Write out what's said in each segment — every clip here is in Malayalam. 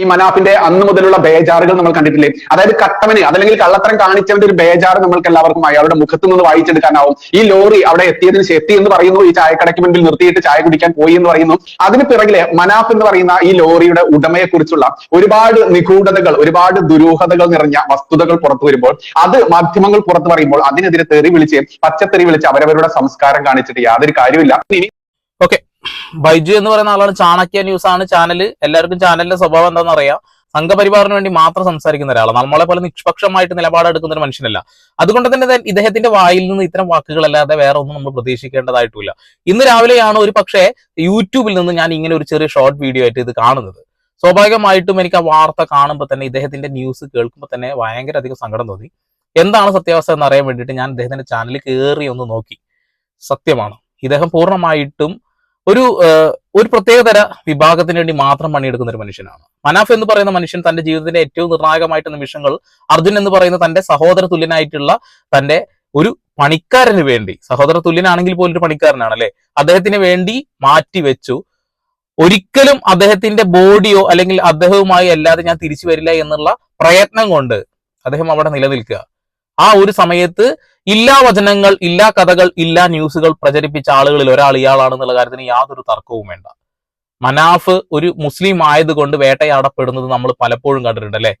ഈ മനാഫിന്റെ അന്ന് മുതലുള്ള ബേജാറുകൾ നമ്മൾ കണ്ടിട്ടില്ലേ? അതായത് കട്ടവന് അതല്ലെങ്കിൽ കള്ളത്തരം കാണിച്ചവന്റെ ഒരു ബേജാറ് നമ്മൾക്ക് എല്ലാവർക്കും അയാളുടെ മുഖത്തു നിന്ന് വായിച്ചെടുക്കാനാവും. ഈ ലോറി അവിടെ എത്തിയതിന് എത്തി എന്ന് പറയുന്നു. ഈ ചായക്കടയ്ക്ക് മുൻപിൽ നിർത്തിയിട്ട് ചായ കുടിക്കാൻ പോയി എന്ന് പറയുന്നു. അതിന് പിറകിലെ മനാഫ് എന്ന് പറയുന്ന ഈ ലോറിയുടെ ഉടമയെ കുറിച്ചുള്ള ഒരുപാട് നിഗൂഢതകൾ ഒരുപാട് ദുരൂഹതകൾ നിറഞ്ഞ വസ്തുതകൾ പുറത്തു വരുമ്പോൾ അത് മാധ്യമങ്ങൾ പുറത്തു പറയുമ്പോൾ അതിനെതിരെ തെറി വിളിച്ച് പച്ചത്തെറി വിളിച്ച് അവരവരുടെ സംസ്കാരം കാണിച്ചിട്ട് യാതൊരു കാര്യമില്ല ഓക്കെ ബൈജു എന്ന് പറയുന്ന ആളാണ് ചാണക്യ ന്യൂസ് ആണ് ചാനൽ എല്ലാവർക്കും ചാനലിന്റെ സ്വഭാവം എന്താണെന്ന് അറിയാം. സംഘപരിവാറിന് വേണ്ടി മാത്രം സംസാരിക്കുന്ന ഒരാളാണ്. നമ്മളെ പോലെ നിഷ്പക്ഷമായിട്ട് നിലപാടെടുക്കുന്ന ഒരു മനുഷ്യനല്ല. അതുകൊണ്ട് തന്നെ ഇദ്ദേഹത്തിന്റെ വായിൽ നിന്ന് ഇത്തരം വാക്കുകളല്ലാതെ വേറെ ഒന്നും നമ്മൾ പ്രതീക്ഷിക്കേണ്ടതായിട്ടില്ല. ഇന്ന് രാവിലെയാണ് ഒരു പക്ഷേ യൂട്യൂബിൽ നിന്ന് ഞാൻ ഇങ്ങനെ ഒരു ചെറിയ ഷോർട്ട് വീഡിയോ ആയിട്ട് ഇത് കാണുന്നത്. സ്വാഭാവികമായിട്ടും എനിക്ക് ആ വാർത്ത കാണുമ്പോൾ തന്നെ ഇദ്ദേഹത്തിന്റെ ന്യൂസ് കേൾക്കുമ്പോൾ തന്നെ ഭയങ്കര അധികം സങ്കടം തോന്നി. എന്താണ് സത്യാവസ്ഥ എന്ന് അറിയാൻ വേണ്ടിയിട്ട് ഞാൻ ഇദ്ദേഹത്തിന്റെ ചാനലിൽ കയറി ഒന്ന് നോക്കി. സത്യമാണ്. ഇദ്ദേഹം പൂർണമായിട്ടും ഒരു ഒരു പ്രത്യേകതര വിഭാഗത്തിന് വേണ്ടി മാത്രം പണിയെടുക്കുന്ന ഒരു മനുഷ്യനാണ്. മനാഫ് എന്ന് പറയുന്ന മനുഷ്യൻ തന്റെ ജീവിതത്തിന്റെ ഏറ്റവും നിർണായകമായിട്ട് നിമിഷങ്ങൾ അർജുൻ എന്ന് പറയുന്ന തന്റെ സഹോദര തുല്യനായിട്ടുള്ള തന്റെ ഒരു പണിക്കാരന് വേണ്ടി സഹോദര തുല്യനാണെങ്കിൽ പോലും ഒരു പണിക്കാരനാണ് അല്ലെ? അദ്ദേഹത്തിന് വേണ്ടി മാറ്റി വെച്ചു. ഒരിക്കലും അദ്ദേഹത്തിന്റെ ബോഡിയോ അല്ലെങ്കിൽ അദ്ദേഹവുമായി അല്ലാതെ ഞാൻ തിരിച്ചു വരില്ല എന്നുള്ള പ്രയത്നം കൊണ്ട് അദ്ദേഹം അവിടെ നിലനിൽക്കുക. ആ ഒരു സമയത്ത് ഇല്ലാ വചനങ്ങൾ ഇല്ലാ കഥകൾ ഇല്ലാ ന്യൂസുകൾ പ്രചരിപ്പിച്ച ആളുകളിൽ ഒരാൾ ഇയാളാണെന്നുള്ള കാര്യത്തിന് യാതൊരു തർക്കവും വേണ്ട. മനാഫ് ഒരു മുസ്ലിം ആയതുകൊണ്ട് വേട്ടയാടപ്പെടുന്നത് നമ്മൾ പലപ്പോഴും കണ്ടിട്ടുണ്ട് അല്ലെ?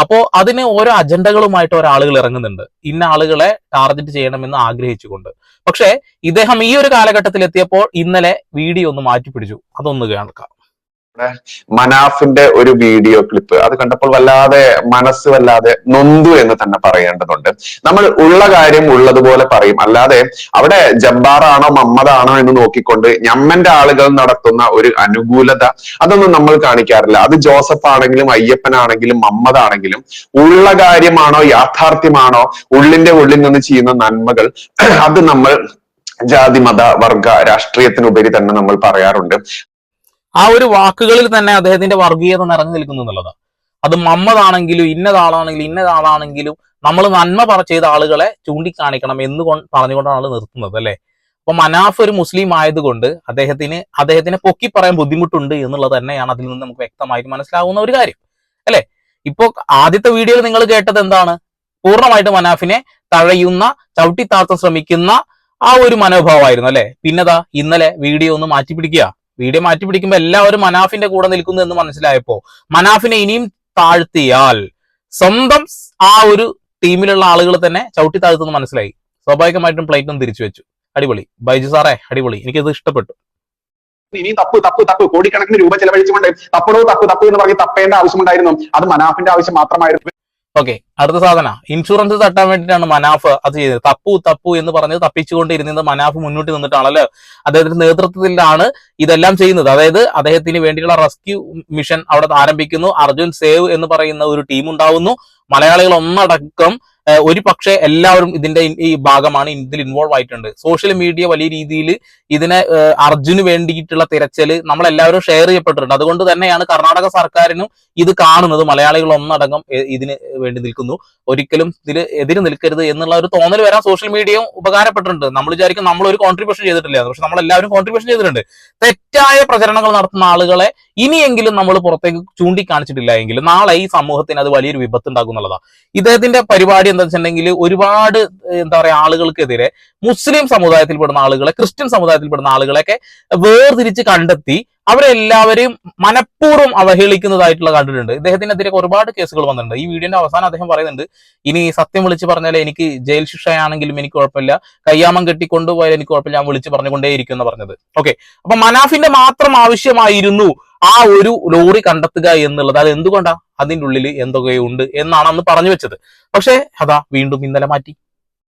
അപ്പോ അതിന് ഓരോ അജണ്ടകളുമായിട്ട് ഓരോ ആളുകൾ ഇറങ്ങുന്നുണ്ട്. ഇന്ന ആളുകളെ ടാർഗറ്റ് ചെയ്യണമെന്ന് ആഗ്രഹിച്ചുകൊണ്ട്. പക്ഷേ ഇദ്ദേഹം ഈ ഒരു കാലഘട്ടത്തിൽ എത്തിയപ്പോൾ ഇന്നലെ വീഡിയോ ഒന്ന് മാറ്റിപ്പിടിച്ചു. അതൊന്ന് കേൾക്കാം. മനാഫിന്റെ ഒരു വീഡിയോ ക്ലിപ്പ് അത് കണ്ടപ്പോൾ വല്ലാതെ മനസ്സ് വല്ലാതെ നൊന്തു എന്ന് തന്നെ പറയേണ്ടതുണ്ട്. നമ്മൾ ഉള്ള കാര്യം ഉള്ളതുപോലെ പറയും. അല്ലാതെ അവിടെ ജബ്ബാറാണോ മമ്മദാണോ എന്ന് നോക്കിക്കൊണ്ട് ഞമ്മന്റെ ആളുകൾ നടത്തുന്ന ഒരു അനുകൂലത അതൊന്നും നമ്മൾ കാണിക്കാറില്ല. അത് ജോസഫ് ആണെങ്കിലും അയ്യപ്പനാണെങ്കിലും മമ്മദാണെങ്കിലും ഉള്ള കാര്യമാണോ യാഥാർത്ഥ്യമാണോ ഉള്ളിന്റെ ഉള്ളിൽ നിന്ന് ചെയ്യുന്ന നന്മകൾ അത് നമ്മൾ ജാതി മത വർഗ രാഷ്ട്രീയത്തിനുപരി തന്നെ നമ്മൾ പറയാറുണ്ട്. ആ ഒരു വാക്കുകളിൽ തന്നെ അദ്ദേഹത്തിന്റെ വർഗീയത നിറഞ്ഞു നിൽക്കുന്നു എന്നുള്ളതാണ് അത് മമ്മതാണെങ്കിലും ഇന്നതാളാണെങ്കിലും ഇന്നതാളാണെങ്കിലും നമ്മൾ നന്മ പറ ചെയ്ത ആളുകളെ ചൂണ്ടിക്കാണിക്കണം എന്ന് പറഞ്ഞുകൊണ്ടാണ് നിർത്തുന്നത് അല്ലെ? അപ്പൊ മനാഫ് ഒരു മുസ്ലിം ആയതുകൊണ്ട് അദ്ദേഹത്തിന് അദ്ദേഹത്തിനെ പൊക്കി പറയാൻ ബുദ്ധിമുട്ടുണ്ട് എന്നുള്ളത് തന്നെയാണ് അതിൽ നിന്ന് നമുക്ക് വ്യക്തമായിട്ട് മനസ്സിലാവുന്ന ഒരു കാര്യം അല്ലെ? ഇപ്പോ ആദ്യത്തെ വീഡിയോയിൽ നിങ്ങൾ കേട്ടത് എന്താണ്? പൂർണമായിട്ട് മനാഫിനെ തഴയുന്ന ചവിട്ടിത്താഴ്ത്താൻ ശ്രമിക്കുന്ന ആ ഒരു മനോഭാവമായിരുന്നു അല്ലെ? പിന്നെതാ ഇന്നലെ വീഡിയോ ഒന്ന് മാറ്റി പിടിക്കുക വീഡിയോ മാറ്റി പിടിക്കുമ്പോൾ എല്ലാവരും മനാഫിന്റെ കൂടെ നിൽക്കുന്നു എന്ന് മനസ്സിലായപ്പോ മനാഫിനെ ഇനിയും താഴ്ത്തിയാൽ സ്വന്തം ആ ഒരു ടീമിലുള്ള ആളുകൾ തന്നെ ചവിട്ടി താഴ്ത്തുന്നു മനസ്സിലായി. സ്വാഭാവികമായിട്ടും പ്ലേറ്റും തിരിച്ചു വെച്ചു. അടിപൊളി. ബൈജു സാറേ അടിപൊളി. എനിക്കത് ഇഷ്ടപ്പെട്ടു. ഇനിയും തപ്പ് തപ്പ് തപ്പ്. കോടിക്കണക്കിന് രൂപ ചെലവഴിച്ചുകൊണ്ട് തപ്പടോ തപ്പ് തപ്പ് എന്ന് പറഞ്ഞ് തപ്പേണ്ട ആവശ്യമുണ്ടായിരുന്നു അത് മനാഫിന്റെ ആവശ്യം മാത്രമായിരുന്നു. ഓക്കെ അടുത്ത സാധന. ഇൻഷുറൻസ് തട്ടാൻ വേണ്ടിയിട്ടാണ് മനാഫ് അത് ചെയ്തത്. തപ്പു തപ്പു എന്ന് പറഞ്ഞ് തപ്പിച്ചുകൊണ്ടിരുന്നത് മനാഫ് മുന്നോട്ട് നിന്നിട്ടാണല്ലോ? അദ്ദേഹത്തിന്റെ നേതൃത്വത്തിലാണ് ഇതെല്ലാം ചെയ്യുന്നത്. അതായത് അദ്ദേഹത്തിന് വേണ്ടിയുള്ള റെസ്ക്യൂ മിഷൻ അവിടെ ആരംഭിക്കുന്നു. അർജുൻ സേവ് എന്ന് പറയുന്ന ഒരു ടീം ഉണ്ടാവുന്നു. മലയാളികൾ ഒന്നടക്കം ഒരു പക്ഷേ എല്ലാവരും ഇതിന്റെ ഈ ഭാഗമാണ് ഇതിൽ ഇൻവോൾവ് ആയിട്ടുണ്ട്. സോഷ്യൽ മീഡിയ വലിയ രീതിയിൽ ഇതിനെ അർജുന് വേണ്ടിയിട്ടുള്ള തിരച്ചൽ നമ്മളെല്ലാവരും ഷെയർ ചെയ്യപ്പെട്ടിട്ടുണ്ട്. അതുകൊണ്ട് തന്നെയാണ് കർണാടക സർക്കാരിനും ഇത് കാണുന്നത്. മലയാളികൾ ഒന്നടങ്കം ഇതിന് വേണ്ടി നിൽക്കുന്നു. ഒരിക്കലും ഇതിൽ എതിര് നിൽക്കരുത് എന്നുള്ള ഒരു തോന്നൽ വരാൻ സോഷ്യൽ മീഡിയയും ഉപകാരപ്പെട്ടിട്ടുണ്ട്. നമ്മൾ വിചാരിക്കും നമ്മൾ ഒരു കോൺട്രിബ്യൂഷൻ ചെയ്തിട്ടില്ല. പക്ഷെ നമ്മൾ എല്ലാവരും കോൺട്രിബ്യൂഷൻ ചെയ്തിട്ടുണ്ട്. തെറ്റായ പ്രചരണങ്ങൾ നടത്തുന്ന ആളുകളെ ഇനിയെങ്കിലും നമ്മൾ പുറത്തേക്ക് ചൂണ്ടിക്കാണിച്ചിട്ടില്ല എങ്കിൽ നാളെ ഈ സമൂഹത്തിന് അത് വലിയൊരു വിപത്ത് ഉണ്ടാക്കും എന്നുള്ളതാണ് ഇദ്ദേഹത്തിന്റെ പരിപാടി എന്താ വെച്ചിട്ടുണ്ടെങ്കിൽ ഒരുപാട് എന്താ പറയാ ആളുകൾക്കെതിരെ മുസ്ലിം സമുദായത്തിൽപ്പെടുന്ന ആളുകളെ ക്രിസ്ത്യൻ സമുദായത്തിൽപ്പെടുന്ന ആളുകളെയൊക്കെ വേർതിരിച്ച് കണ്ടെത്തി അവരെല്ലാവരെയും മനഃപൂർവം അവഹേളിക്കുന്നതായിട്ടുള്ള കണ്ടിട്ടുണ്ട്. ഇദ്ദേഹത്തിനെതിരെ ഒരുപാട് കേസുകൾ വന്നിട്ടുണ്ട്. ഈ വീഡിയോന്റെ അവസാനം അദ്ദേഹം പറയുന്നുണ്ട് ഇനി സത്യം വിളിച്ച് പറഞ്ഞാൽ എനിക്ക് ജയിൽ ശിക്ഷയാണെങ്കിലും എനിക്ക് കുഴപ്പമില്ല. കയ്യാമം കെട്ടിക്കൊണ്ടുപോയാൽ എനിക്ക് കുഴപ്പമില്ല. ഞാൻ വിളിച്ച് പറഞ്ഞുകൊണ്ടേയിരിക്കും എന്ന് പറഞ്ഞത്. ഓക്കെ. അപ്പൊ മനാഫിന്റെ മാത്രം ആവശ്യമായിരുന്നു ആ ഒരു ലോറി കണ്ടെത്തുക എന്നുള്ളത് അത് എന്തുകൊണ്ടാ? അതിന്റെ ഉള്ളിൽ എന്തൊക്കെയോ ഉണ്ട് എന്നാണ് അന്ന് പറഞ്ഞു വെച്ചത്. പക്ഷേ അതാ വീണ്ടും ഇന്നലെ മാറ്റി.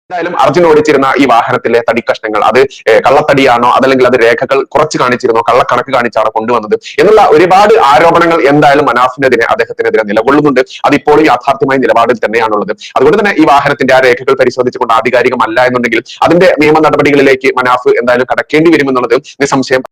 എന്തായാലും അർജുൻ ഓടിച്ചിരുന്ന ഈ വാഹനത്തിലെ തടി കഷ്ണങ്ങൾ അത് കള്ളത്തടിയാണോ അതല്ലെങ്കിൽ അത് രേഖകൾ കുറച്ച് കാണിച്ചിരുന്നോ കള്ളക്കണക്ക് കാണിച്ചാണോ കൊണ്ടുവന്നത് എന്നുള്ള ഒരുപാട് ആരോപണങ്ങൾ എന്തായാലും മനാഫിനെതിരെ അദ്ദേഹത്തിനെതിരെ നിലകൊള്ളുന്നുണ്ട്. അതിപ്പോഴും യാഥാർത്ഥ്യമായ നിലപാടിൽ തന്നെയാണുള്ളത്. അതുകൊണ്ട് തന്നെ ഈ വാഹനത്തിന്റെ ആ രേഖകൾ പരിശോധിച്ചുകൊണ്ട് ആധികാരികമല്ല എന്നുണ്ടെങ്കിൽ അതിന്റെ നിയമ നടപടികളിലേക്ക് മനാഫ് എന്തായാലും കടക്കേണ്ടി വരുമെന്നുള്ളത് നിസ്സംശയം.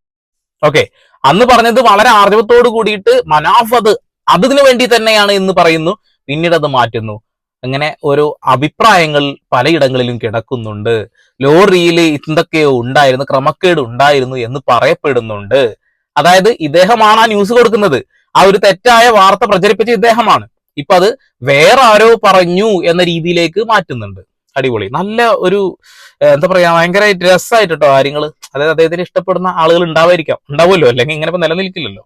ഓക്കെ. അന്ന് പറഞ്ഞത് വളരെ ആർജവത്തോട് കൂടിയിട്ട് മനാഫ് അത് അതിനു വേണ്ടി തന്നെയാണ് എന്ന് പറയുന്നു. പിന്നീട് അത് മാറ്റുന്നു. അങ്ങനെ ഒരു അഭിപ്രായങ്ങൾ പലയിടങ്ങളിലും കിടക്കുന്നുണ്ട്. ലോറിയിൽ എന്തൊക്കെയോ ഉണ്ടായിരുന്നു ക്രമക്കേട് ഉണ്ടായിരുന്നു എന്ന് പറയപ്പെടുന്നുണ്ട്. അതായത് ഇദ്ദേഹമാണ് ആ ന്യൂസ് കൊടുക്കുന്നത്. ആ ഒരു തെറ്റായ വാർത്ത പ്രചരിപ്പിച്ച ഇദ്ദേഹമാണ്. ഇപ്പൊ അത് വേറെ ആരോ പറഞ്ഞു എന്ന രീതിയിലേക്ക് മാറ്റുന്നുണ്ട്. അടിപൊളി. നല്ല ഒരു എന്താ പറയാ ഭയങ്കര രസമായിട്ട് കേട്ടോ കാര്യങ്ങൾ അതായത് അദ്ദേഹത്തിന് ഇഷ്ടപ്പെടുന്ന ആളുകൾ ഉണ്ടാവായിരിക്കാം. ഉണ്ടാവുമല്ലോ അല്ലെങ്കിൽ ഇങ്ങനെ ഇപ്പൊ നിലനിൽക്കില്ലല്ലോ.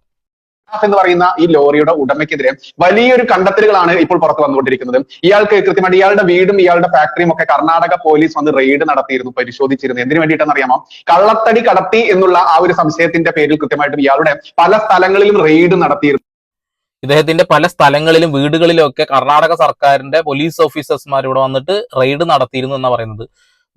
എന്ന് പറയുന്ന ഈ ലോറിയുടെ ഉടമയ്ക്കെതിരെ വലിയൊരു കണ്ടെത്തലുകളാണ് ഇപ്പോൾ പുറത്തു വന്നുകൊണ്ടിരിക്കുന്നത്. ഇയാൾക്ക് കൃത്യമായിട്ട് ഇയാളുടെ വീടും ഇയാളുടെ ഫാക്ടറിയും ഒക്കെ കർണാടക പോലീസ് വന്ന് റെയ്ഡ് നടത്തിയിരുന്നു പരിശോധിച്ചിരുന്നു. എന്തിനു വേണ്ടിയിട്ടെന്ന് അറിയാമോ? കള്ളത്തടി കടത്തി എന്നുള്ള ആ ഒരു സംശയത്തിന്റെ പേരിൽ കൃത്യമായിട്ടും ഇയാളുടെ പല സ്ഥലങ്ങളിലും റെയ്ഡ് നടത്തിയിരുന്നു. ഇദ്ദേഹത്തിന്റെ പല സ്ഥലങ്ങളിലും വീടുകളിലും ഒക്കെ കർണാടക സർക്കാരിന്റെ പോലീസ് ഓഫീസേഴ്സ്മാർ ഇവിടെ വന്നിട്ട് റെയ്ഡ് നടത്തിയിരുന്നു എന്നാ പറയുന്നത്.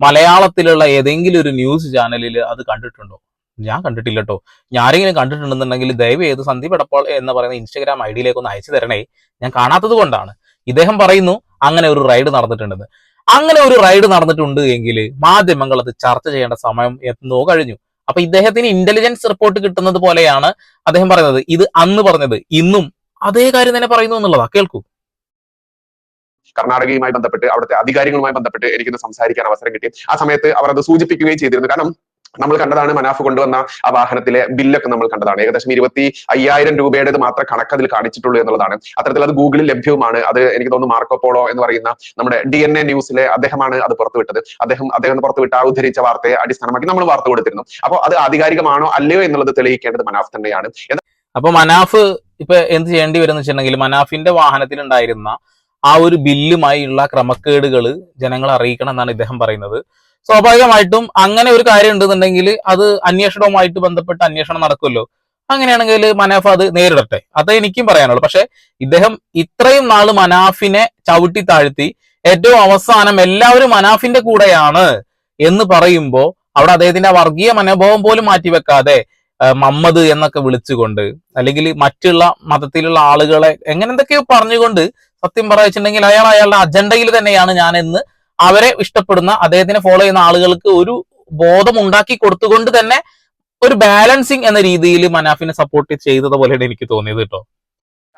മലയാളത്തിലുള്ള ഏതെങ്കിലും ഒരു ന്യൂസ് ചാനലിൽ അത് കണ്ടിട്ടുണ്ടോ? ഞാൻ കണ്ടിട്ടില്ല കേട്ടോ ഞാരെങ്കിലും കണ്ടിട്ടുണ്ടെന്നുണ്ടെങ്കിൽ ദയവ് ചെയ്ത് സന്ദീപ് എടപ്പാൾ എന്ന് പറയുന്ന ഇൻസ്റ്റഗ്രാം ഐ ഡിയിലേക്ക് ഒന്ന് അയച്ചു തരണേ. ഞാൻ കാണാത്തത് കൊണ്ടാണ്. ഇദ്ദേഹം പറയുന്നു അങ്ങനെ ഒരു റൈഡ് നടന്നിട്ടുണ്ടെന്ന്. അങ്ങനെ ഒരു റൈഡ് നടന്നിട്ടുണ്ട് എങ്കിൽ മാധ്യമങ്ങൾ അത് ചർച്ച ചെയ്യേണ്ട സമയം എത്തുന്നോ കഴിഞ്ഞു. അപ്പൊ ഇദ്ദേഹത്തിന് ഇന്റലിജൻസ് റിപ്പോർട്ട് കിട്ടുന്നത് പോലെയാണ് അദ്ദേഹം പറയുന്നത്. ഇത് അന്ന് പറഞ്ഞത്. ഇന്നും അതേ കാര്യം തന്നെ പറയുന്നു എന്നുള്ളതാ. കേൾക്കൂ. കർണാടകയുമായി ബന്ധപ്പെട്ട് അവിടുത്തെ അധികാരികളുമായി ബന്ധപ്പെട്ട് എനിക്കൊന്ന് സംസാരിക്കാൻ അവസരം കിട്ടി. ആ സമയത്ത് അവർ അത് സൂചിപ്പിക്കുകയും ചെയ്തിരുന്നു. കാരണം നമ്മൾ കണ്ടതാണ് മനാഫ് കൊണ്ടുവന്ന ആ വാഹനത്തിലെ ബില്ലൊക്കെ നമ്മൾ കണ്ടതാണ്. ഏകദേശം ഇരുപത്തി അയ്യായിരം രൂപയുടേത് മാത്രം കണക്ക് അതിൽ കാണിച്ചിട്ടുള്ളൂ എന്നുള്ളതാണ്. അത്തരത്തിൽ അത് ഗൂഗിളിൽ ലഭ്യവുമാണ്. അത് എനിക്ക് തോന്നുന്നു മാർക്കോ പോളോ എന്ന് പറയുന്ന നമ്മുടെ ഡി എൻ എ ന്യൂസിലെ അദ്ദേഹമാണ് അത് പുറത്തുവിട്ടത്. അദ്ദേഹം അദ്ദേഹം പുറത്തുവിട്ട ആ ഉദ്ധരിച്ച വാർത്തയെ അടിസ്ഥാനമാക്കി നമ്മൾ വാർത്ത കൊടുത്തിരുന്നു അപ്പോൾ അത് ആധികാരികമാണോ അല്ലയോ എന്നുള്ളത് തെളിയിക്കേണ്ടത് മനാഫ് തന്നെയാണ്. അപ്പൊ മനാഫ് ഇപ്പൊ എന്ത് ചെയ്യേണ്ടി വരും എന്ന് വെച്ചിട്ടുണ്ടെങ്കിൽ മനാഫിന്റെ വാഹനത്തിൽ ഉണ്ടായിരുന്ന ആ ഒരു ബില്ലുമായുള്ള ക്രമക്കേടുകൾ ജനങ്ങളെ അറിയിക്കണം എന്നാണ് ഇദ്ദേഹം പറയുന്നത്. സ്വാഭാവികമായിട്ടും അങ്ങനെ ഒരു കാര്യം ഉണ്ടെന്നുണ്ടെങ്കിൽ അത് അന്വേഷണവുമായിട്ട് ബന്ധപ്പെട്ട് അന്വേഷണം നടക്കുമല്ലോ. അങ്ങനെയാണെങ്കിൽ മനാഫ് അത് നേരിടട്ടെ. അത് എനിക്കും പറയാനുള്ളൂ. പക്ഷെ ഇദ്ദേഹം ഇത്രയും നാൾ മനാഫിനെ ചവിട്ടി താഴ്ത്തി ഏറ്റവും അവസാനം എല്ലാവരും മനാഫിന്റെ കൂടെയാണ് എന്ന് പറയുമ്പോൾ അവിടെ അദ്ദേഹത്തിന്റെ വർഗീയ മനോഭാവം പോലും മാറ്റിവെക്കാതെ മമ്മദ് എന്നൊക്കെ വിളിച്ചുകൊണ്ട് അല്ലെങ്കിൽ മറ്റുള്ള മതത്തിലുള്ള ആളുകളെ എങ്ങനെ എന്തൊക്കെയോ പറഞ്ഞുകൊണ്ട് സത്യം പറയുന്നുണ്ടെങ്കിൽ അയാൾ അയാളുടെ അജണ്ടയിൽ തന്നെയാണ് ഞാൻ എന്ന് അവരെ ഇഷ്ടപ്പെടുന്ന അദ്ദേഹത്തിനെ ഫോളോ ചെയ്യുന്ന ആളുകൾക്ക് ഒരു ബോധം ഉണ്ടാക്കി കൊടുത്തുകൊണ്ട് തന്നെ ഒരു ബാലൻസിങ് എന്ന രീതിയിൽ മനാഫിനെ സപ്പോർട്ട് ചെയ്തത് പോലെയാണ് എനിക്ക് തോന്നിയത് കേട്ടോ.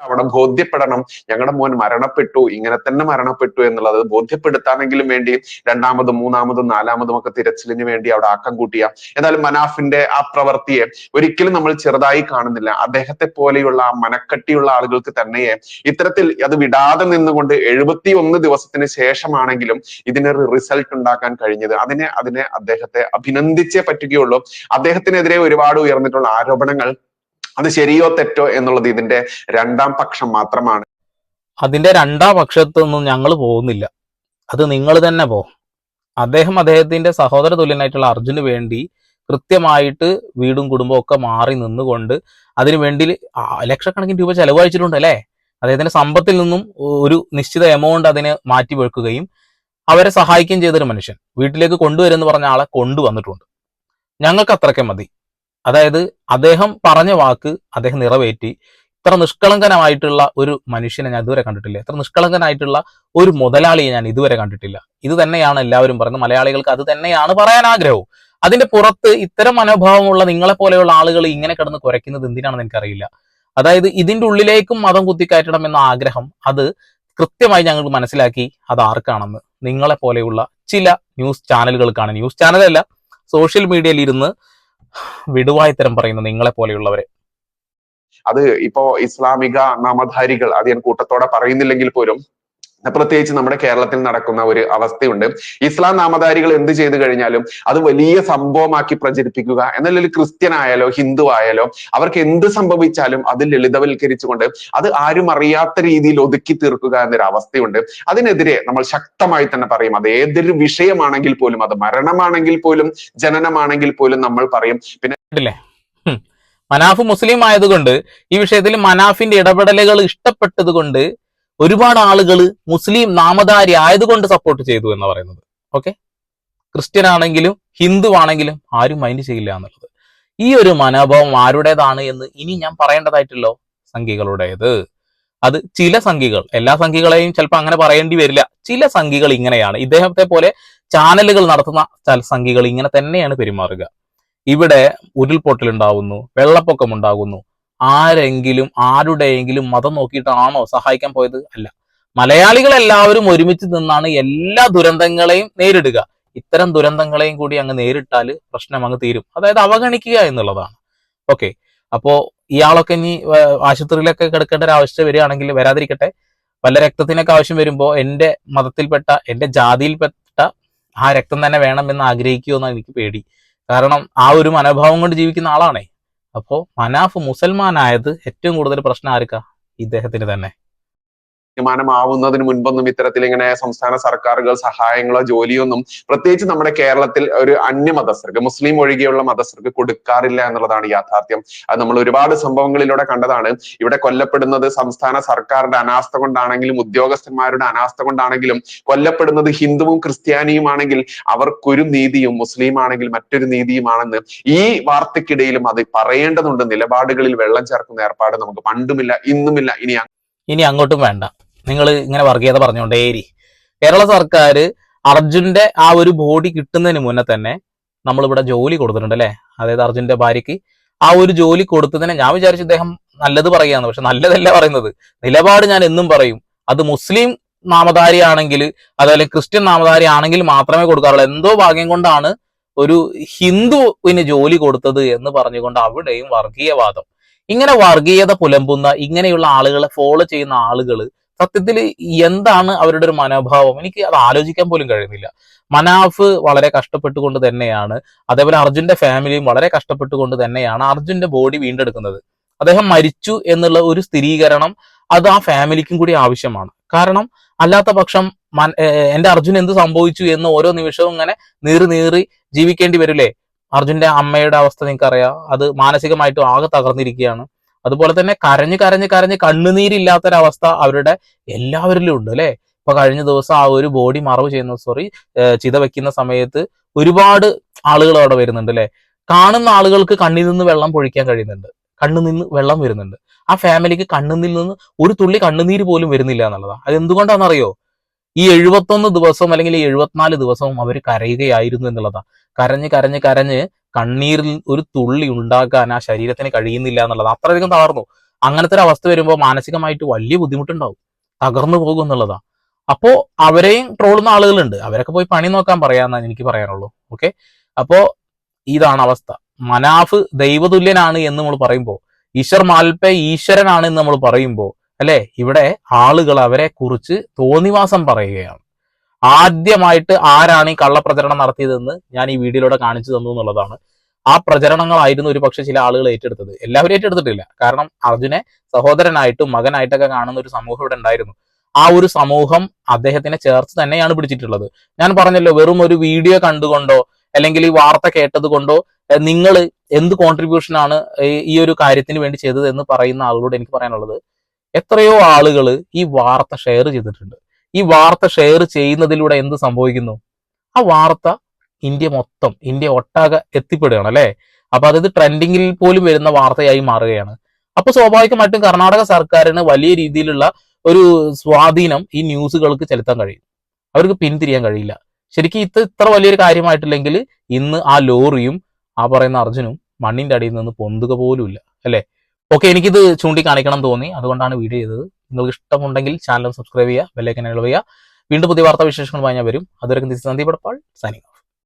അവിടെ ബോധ്യപ്പെടണം. ഞങ്ങളുടെ മോൻ മരണപ്പെട്ടു. ഇങ്ങനെ തന്നെ മരണപ്പെട്ടു എന്നുള്ളത് ബോധ്യപ്പെടുത്താനെങ്കിലും വേണ്ടി രണ്ടാമതും മൂന്നാമതും നാലാമതും ഒക്കെ തിരച്ചിലിന് വേണ്ടി അവിടെ ആക്കം കൂട്ടിയ. എന്നാലും മനാഫിന്റെ ആ പ്രവൃത്തിയെ ഒരിക്കലും നമ്മൾ ചെറുതായി കാണുന്നില്ല. അദ്ദേഹത്തെ പോലെയുള്ള ആ മനക്കട്ടിയുള്ള ആളുകൾക്ക് തന്നെയെ ഇത്തരത്തിൽ അത് വിടാതെ നിന്നുകൊണ്ട് എഴുപത്തി ഒന്ന് ദിവസത്തിന് ശേഷമാണെങ്കിലും ഇതിനൊരു റിസൾട്ട് ഉണ്ടാക്കാൻ കഴിഞ്ഞത്. അതിനെ അതിനെ അദ്ദേഹത്തെ അഭിനന്ദിച്ചേ പറ്റുകയുള്ളൂ. അദ്ദേഹത്തിനെതിരെ ഒരുപാട് ഉയർന്നിട്ടുള്ള ആരോപണങ്ങൾ അത് ശരിയോ തെറ്റോ എന്നുള്ളത് ഇതിന്റെ രണ്ടാം പക്ഷം മാത്രമാണ്. അതിന്റെ രണ്ടാം പക്ഷത്തൊന്നും ഞങ്ങൾ പോകുന്നില്ല. അത് നിങ്ങൾ തന്നെ പോ. അദ്ദേഹം അദ്ദേഹത്തിന്റെ സഹോദര തുല്യനായിട്ടുള്ള അർജുന് വേണ്ടി കൃത്യമായിട്ട് വീടും കുടുംബവും ഒക്കെ മാറി നിന്നുകൊണ്ട് അതിനു വേണ്ടി ലക്ഷക്കണക്കിന് രൂപ ചെലവഴിച്ചിട്ടുണ്ട് അല്ലേ? അദ്ദേഹത്തിന്റെ സമ്പത്തിൽ നിന്നും ഒരു നിശ്ചിത എമൗണ്ട് അതിനെ മാറ്റി വെക്കുകയും അവരെ സഹായിക്കുകയും ചെയ്തൊരു മനുഷ്യൻ വീട്ടിലേക്ക് കൊണ്ടുവരുമെന്ന് പറഞ്ഞ ആളെ കൊണ്ടുവന്നിട്ടുണ്ട്. ഞങ്ങൾക്ക് അത്രയ്ക്ക് മതി. അതായത് അദ്ദേഹം പറഞ്ഞ വാക്ക് അദ്ദേഹം നിറവേറ്റി. ഇത്ര നിഷ്കളങ്കനായിട്ടുള്ള ഒരു മനുഷ്യനെ ഞാൻ ഇതുവരെ കണ്ടിട്ടില്ല. ഇത്ര നിഷ്കളങ്കനായിട്ടുള്ള ഒരു മുതലാളിയെ ഞാൻ ഇതുവരെ കണ്ടിട്ടില്ല. ഇത് തന്നെയാണ് എല്ലാവരും പറയുന്നത്. മലയാളികൾക്ക് അത് തന്നെയാണ് പറയാൻ ആഗ്രഹവും. അതിന്റെ പുറത്ത് ഇത്തരം മനോഭാവമുള്ള നിങ്ങളെ പോലെയുള്ള ആളുകൾ ഇങ്ങനെ കിടന്ന് കുരയ്ക്കുന്നത് എന്തിനാണെന്ന് എനിക്കറിയില്ല. അതായത് ഇതിന്റെ ഉള്ളിലേക്കും മതം കുത്തിക്കയറ്റണം എന്ന ആഗ്രഹം അത് കൃത്യമായി ഞങ്ങൾ മനസ്സിലാക്കി അത് ആർക്കാണെന്ന് നിങ്ങളെ പോലെയുള്ള ചില ന്യൂസ് ചാനലുകൾക്കാണ്. ന്യൂസ് ചാനലല്ല സോഷ്യൽ മീഡിയയിൽ ഇരുന്ന് വിടുവായത്തരം പറയുന്നു നിങ്ങളെ പോലെയുള്ളവരെ. അത് ഇപ്പോ ഇസ്ലാമിക നാമധാരികൾ അത് ഞാൻ കൂട്ടത്തോടെ പറയുന്നില്ലെങ്കിൽ പോലും പ്രത്യേകിച്ച് നമ്മുടെ കേരളത്തിൽ നടക്കുന്ന ഒരു അവസ്ഥയുണ്ട്. ഇസ്ലാം നാമധാരികൾ എന്ത് ചെയ്തു കഴിഞ്ഞാലും അത് വലിയ സംഭവമാക്കി പ്രചരിപ്പിക്കുക എന്നാൽ ഒരു ക്രിസ്ത്യൻ ആയാലോ ഹിന്ദു ആയാലോ അവർക്ക് എന്ത് സംഭവിച്ചാലും അത് ലളിതവൽക്കരിച്ചുകൊണ്ട് അത് ആരും അറിയാത്ത രീതിയിൽ ഒതുക്കി തീർക്കുക എന്നൊരു അവസ്ഥയുണ്ട്. അതിനെതിരെ നമ്മൾ ശക്തമായി തന്നെ പറയും. അത് ഏതൊരു വിഷയമാണെങ്കിൽ പോലും അത് മരണമാണെങ്കിൽ പോലും ജനനമാണെങ്കിൽ പോലും നമ്മൾ പറയും. പിന്നെ. മനാഫ് മുസ്ലിം ആയതുകൊണ്ട് ഈ വിഷയത്തിൽ മനാഫിന്റെ ഇടപെടലുകൾ ഇഷ്ടപ്പെട്ടത് കൊണ്ട് ഒരുപാട് ആളുകൾ മുസ്ലിം നാമധാരി ആയതുകൊണ്ട് സപ്പോർട്ട് ചെയ്തു എന്ന് പറയുന്നത്. ഓക്കെ ക്രിസ്ത്യൻ ആണെങ്കിലും ഹിന്ദു ആണെങ്കിലും ആരും മൈൻഡ് ചെയ്യില്ല എന്നുള്ളത്. ഈ ഒരു മനോഭാവം ആരുടേതാണ് എന്ന് ഇനി ഞാൻ പറയേണ്ടതായിട്ടല്ലോ സംഖികളുടേത്. അത് ചില സംഖികൾ. എല്ലാ സംഖികളെയും ചിലപ്പോൾ അങ്ങനെ പറയേണ്ടി വരില്ല. ചില സംഖികൾ ഇങ്ങനെയാണ്. ഇദ്ദേഹത്തെ പോലെ ചാനലുകൾ നടത്തുന്ന സംഖികൾ ഇങ്ങനെ തന്നെയാണ് പെരുമാറുക. ഇവിടെ ഉരുൾപൊട്ടൽ ഉണ്ടാവുന്നു വെള്ളപ്പൊക്കം ഉണ്ടാകുന്നു ആരെങ്കിലും ആരുടെയെങ്കിലും മതം നോക്കിയിട്ടാണോ സഹായിക്കാൻ പോയത്? അല്ല. മലയാളികൾ എല്ലാവരും ഒരുമിച്ച് നിന്നാണ് എല്ലാ ദുരന്തങ്ങളെയും നേരിടുക. ഇത്തരം ദുരന്തങ്ങളെയും കൂടി അങ്ങ് നേരിട്ടാൽ പ്രശ്നം അങ്ങ് തീരും. അതായത് അവഗണിക്കുക എന്നുള്ളതാണ്. ഓക്കെ. അപ്പോ ഇയാളൊക്കെ ഇനി ആശുപത്രിയിലൊക്കെ കിടക്കേണ്ട ഒരു ആവശ്യം വരികയാണെങ്കിൽ വരാതിരിക്കട്ടെ. വല്ല രക്തത്തിനൊക്കെ ആവശ്യം വരുമ്പോൾ എന്റെ മതത്തിൽപ്പെട്ട എന്റെ ജാതിയിൽപ്പെട്ട ആ രക്തം തന്നെ വേണമെന്ന് ആഗ്രഹിക്കുമെന്നാണ് എനിക്ക് പേടി. കാരണം ആ ഒരു മനോഭാവം കൊണ്ട് ജീവിക്കുന്ന ആളാണേ. അപ്പോ മനാഫ് മുസൽമാനായത് ഏറ്റവും കൂടുതൽ പ്രശ്നം ആർക്കാ? ഇദ്ദേഹത്തിന് തന്നെ. തീരുമാനമാവുന്നതിന് മുൻപൊന്നും ഇത്തരത്തിൽ ഇങ്ങനെ സംസ്ഥാന സർക്കാരുകൾ സഹായങ്ങളോ ജോലിയൊന്നും പ്രത്യേകിച്ച് നമ്മുടെ കേരളത്തിൽ ഒരു അന്യമതസ്ഥർക്ക് മുസ്ലിം ഒഴികെയുള്ള മതസ്ഥർക്ക് കൊടുക്കാറില്ല എന്നുള്ളതാണ് യാഥാർത്ഥ്യം. അത് നമ്മൾ ഒരുപാട് സംഭവങ്ങളിലൂടെ കണ്ടതാണ്. ഇവിടെ കൊല്ലപ്പെടുന്നത് സംസ്ഥാന സർക്കാരിന്റെ അനാസ്ഥ കൊണ്ടാണെങ്കിലും ഉദ്യോഗസ്ഥന്മാരുടെ അനാസ്ഥ കൊണ്ടാണെങ്കിലും കൊല്ലപ്പെടുന്നത് ഹിന്ദുവും ക്രിസ്ത്യാനിയുമാണെങ്കിൽ അവർക്കൊരു നീതിയും മുസ്ലിം ആണെങ്കിൽ മറ്റൊരു നീതിയുമാണെന്ന് ഈ വാർത്തക്കിടയിലും അത് പറയേണ്ടതുണ്ട്. നിലപാടുകളിൽ വെള്ളം ചേർക്കുന്ന ഏർപ്പാട് നമുക്ക് പണ്ടുമില്ല ഇന്നുമില്ല ഇനി ഇനി അങ്ങോട്ടും വേണ്ട. നിങ്ങൾ ഇങ്ങനെ വർഗീയത പറഞ്ഞുകൊണ്ടേരി കേരള സർക്കാർ അർജുന്റെ ആ ഒരു ബോഡി കിട്ടുന്നതിന് മുന്നേ തന്നെ നമ്മളിവിടെ ജോലി കൊടുത്തിട്ടുണ്ട് അല്ലേ? അതായത് അർജുന്റെ ഭാര്യയ്ക്ക് ആ ഒരു ജോലി കൊടുത്തതിനെ ഞാൻ വിചാരിച്ചു ഇദ്ദേഹം നല്ലത് പറയുകയാണ്. പക്ഷെ നല്ലതല്ല പറയുന്നത്. നിലപാട് ഞാൻ എന്നും പറയും. അത് മുസ്ലിം നാമധാരിയാണെങ്കിൽ അതുപോലെ ക്രിസ്ത്യൻ നാമധാരി ആണെങ്കിൽ മാത്രമേ കൊടുക്കാറുള്ളൂ. എന്തോ ഭാഗ്യം കൊണ്ടാണ് ഒരു ഹിന്ദുവിന് ജോലി കൊടുത്തത് എന്ന് പറഞ്ഞുകൊണ്ട് അവിടെയും വർഗീയവാദം. ഇങ്ങനെ വർഗീയത പുലമ്പുന്ന ഇങ്ങനെയുള്ള ആളുകളെ ഫോളോ ചെയ്യുന്ന ആളുകൾ സത്യത്തിൽ എന്താണ് അവരുടെ ഒരു മനോഭാവം? എനിക്ക് അത് ആലോചിക്കാൻ പോലും കഴിയുന്നില്ല. മനാഫ് വളരെ കഷ്ടപ്പെട്ടുകൊണ്ട് തന്നെയാണ്. അതേപോലെ അർജുന്റെ ഫാമിലിയും വളരെ കഷ്ടപ്പെട്ടുകൊണ്ട് തന്നെയാണ് അർജുന്റെ ബോഡി വീണ്ടെടുക്കുന്നത്. അദ്ദേഹം മരിച്ചു എന്നുള്ള ഒരു സ്ഥിരീകരണം അത് ആ ഫാമിലിക്കും കൂടി ആവശ്യമാണ്. കാരണം അല്ലാത്ത പക്ഷം എന്റെ അർജുൻ എന്ത് സംഭവിച്ചു എന്ന് ഓരോ നിമിഷവും ഇങ്ങനെ നീറി നീറി ജീവിക്കേണ്ടി വരില്ലേ? അർജുന്റെ അമ്മയുടെ അവസ്ഥ നിങ്ങൾക്കറിയാം. അത് മാനസികമായിട്ടും ആകെ തകർന്നിരിക്കുകയാണ്. അതുപോലെ തന്നെ കരഞ്ഞ് കരഞ്ഞ് കരഞ്ഞ് കണ്ണുനീരില്ലാത്തൊരവസ്ഥ അവരുടെ എല്ലാവരിലും ഉണ്ട് അല്ലെ? ഇപ്പൊ കഴിഞ്ഞ ദിവസം ആ ഒരു ബോഡി മറവ് ചെയ്യുന്ന സോറി ചിത വെക്കുന്ന സമയത്ത് ഒരുപാട് ആളുകൾ അവിടെ വരുന്നുണ്ട് അല്ലെ? കാണുന്ന ആളുകൾക്ക് കണ്ണിൽ നിന്ന് വെള്ളം പൊഴിക്കാൻ കഴിയുന്നുണ്ട്. കണ്ണു നിന്ന് വെള്ളം വരുന്നുണ്ട്. ആ ഫാമിലിക്ക് കണ്ണിൽ നിന്ന് ഒരു തുള്ളി കണ്ണുനീര് പോലും വരുന്നില്ല എന്നുള്ളതാണ് അത് എന്തുകൊണ്ടാണെന്നറിയോ ഈ എഴുപത്തൊന്ന് ദിവസം അല്ലെങ്കിൽ എഴുപത്തിനാല് ദിവസവും അവർ കരയുകയായിരുന്നു എന്നുള്ളതാണ് കരഞ്ഞ് കരഞ്ഞ് കരഞ്ഞ് കണ്ണീരിൽ ഒരു തുള്ളി ഉണ്ടാക്കാൻ ആ ശരീരത്തിന് കഴിയുന്നില്ല എന്നുള്ളത് അത്രയധികം തകർന്നു. അങ്ങനത്തെ ഒരു അവസ്ഥ വരുമ്പോൾ മാനസികമായിട്ട് വലിയ ബുദ്ധിമുട്ടുണ്ടാവും. തകർന്നു പോകും എന്നുള്ളതാ. അപ്പോ അവരെയും ട്രോളുന്ന ആളുകളുണ്ട്. അവരൊക്കെ പോയി പണി നോക്കാൻ പറയാന്നാണ് എനിക്ക് പറയാനുള്ളൂ. ഓക്കെ? അപ്പോ ഇതാണ് അവസ്ഥ. മനാഫ് ദൈവതുല്യനാണ് എന്ന് നമ്മൾ പറയുമ്പോൾ ഈശ്വർ മാൽപ്പെ ഈശ്വരനാണ് എന്ന് നമ്മൾ പറയുമ്പോൾ അല്ലെ? ഇവിടെ ആളുകൾ അവരെ കുറിച്ച് തോന്നിവാസം പറയുകയാണ്. ആദ്യമായിട്ട് ആരാണ് ഈ കള്ളപ്രചരണം നടത്തിയതെന്ന് ഞാൻ ഈ വീഡിയോയിലൂടെ കാണിച്ചു തന്നു എന്നുള്ളതാണ്. ആ പ്രചരണങ്ങളായിരുന്നു ഒരു പക്ഷെ ചില ആളുകൾ ഏറ്റെടുത്തത്. എല്ലാവരും ഏറ്റെടുത്തിട്ടില്ല. കാരണം അർജുനെ സഹോദരനായിട്ടും മകനായിട്ടൊക്കെ കാണുന്ന ഒരു സമൂഹം ഇവിടെ ഉണ്ടായിരുന്നു. ആ ഒരു സമൂഹം അദ്ദേഹത്തിനെ ചേർത്ത് തന്നെയാണ് പിടിച്ചിട്ടുള്ളത്. ഞാൻ പറഞ്ഞല്ലോ വെറും ഒരു വീഡിയോ കണ്ടുകൊണ്ടോ അല്ലെങ്കിൽ ഈ വാർത്ത കേട്ടത് നിങ്ങൾ എന്ത് ഈ- ഈ ഒരു കാര്യത്തിന് വേണ്ടി ചെയ്തത് എന്ന് പറയുന്ന ആളുകളോട് എനിക്ക് പറയാനുള്ളത് എത്രയോ ആളുകൾ ഈ വാർത്ത ഷെയർ ചെയ്തിട്ടുണ്ട്. ഈ വാർത്ത ഷെയർ ചെയ്യുന്നതിലൂടെ എന്ത് സംഭവിക്കുന്നു? ആ വാർത്ത ഇന്ത്യ മൊത്തം ഇന്ത്യ ഒട്ടാകെ എത്തിപ്പെടുകയാണ് അല്ലെ? അപ്പൊ അതായത് ട്രെൻഡിങ്ങിൽ പോലും വരുന്ന വാർത്തയായി മാറുകയാണ്. അപ്പൊ സ്വാഭാവികമായിട്ടും കർണാടക സർക്കാരിന് വലിയ രീതിയിലുള്ള ഒരു സ്വാധീനം ഈ ന്യൂസുകൾക്ക് ചെലുത്താൻ കഴിയും. അവർക്ക് പിന്തിരിയാൻ കഴിയില്ല. ശരിക്കും ഇത് ഇത്ര വലിയൊരു കാര്യമായിട്ടില്ലെങ്കിൽ ഇന്ന് ആ ലോറിയും ആ പറയുന്ന അർജുനും മണ്ണിന്റെ അടിയിൽ നിന്ന് പൊന്തുക പോലും ഇല്ല അല്ലെ? ഓക്കെ എനിക്കിത് ചൂണ്ടിക്കാണിക്കണം തോന്നി. അതുകൊണ്ടാണ് വീഡിയോ ചെയ്തത്. നിങ്ങൾക്ക് ഇഷ്ടമുണ്ടെങ്കിൽ ചാനൽ സബ്സ്ക്രൈബ് ചെയ്യുക ബെല്ലൈക്കൻ എഴുതുക വീണ്ടും പുതിയ വാർത്താ വിശേഷങ്ങളുമായി ഞാൻ വരും. അതുവരെ സന്ദീപ് പടപ്പാൾ സൈനിങ്